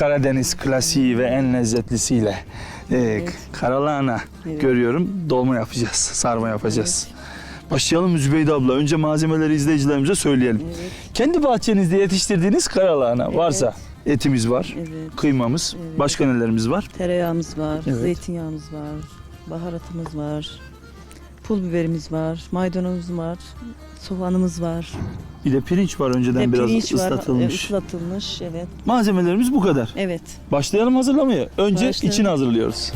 Karadeniz klasiği ve en lezzetlisiyle e, karalahana Evet. görüyorum. Dolma yapacağız, sarma yapacağız. Başlayalım Zübeyde abla. Önce malzemeleri izleyicilerimize söyleyelim. Evet, Kendi bahçenizde yetiştirdiğiniz karalahana Evet. varsa etimiz var, evet. kıymamız, Evet. başka nelerimiz var? Tereyağımız var, Evet. zeytinyağımız var, baharatımız var, pul biberimiz var, maydanozumuz var, soğanımız var. Bir de pirinç var önceden Ve biraz pirinç var, e, ıslatılmış. ıslatılmış, evet. Malzemelerimiz bu kadar. Evet. Başlayalım hazırlamaya. Önce Başlayalım. içini hazırlıyoruz.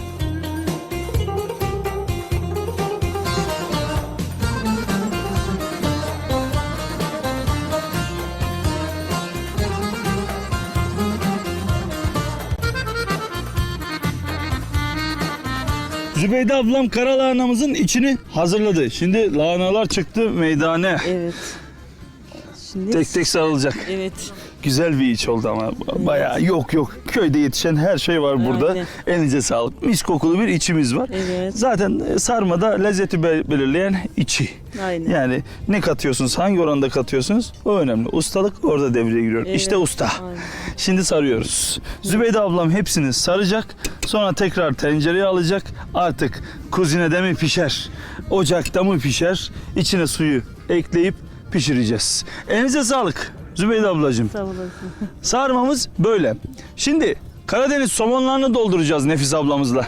Zübeyde ablam kara lahanamızın içini hazırladı. Şimdi lahanalar çıktı meydane. Evet. Şimdi Tek tek sarılacak. Evet. Güzel bir iç oldu ama bayağı yok yok. Köyde yetişen her şey var burada. Aynen. Elinize sağlık. Mis kokulu bir içimiz var. Evet. Zaten e, sarmada lezzeti be- belirleyen içi. Aynen. Yani ne katıyorsunuz, hangi oranda katıyorsunuz o önemli. Ustalık orada devreye giriyor. Evet. İşte usta. Aynen. Şimdi sarıyoruz. Zübeyde ablam hepsini saracak. Sonra tekrar tencereye alacak. Artık kuzinede mi pişer, ocakta mı pişer? İçine suyu ekleyip pişireceğiz. Elinize sağlık Zübeyde ablacığım. Sağ olasın. Sarmamız böyle. Şimdi Karadeniz somonlarını dolduracağız Nefis ablamızla.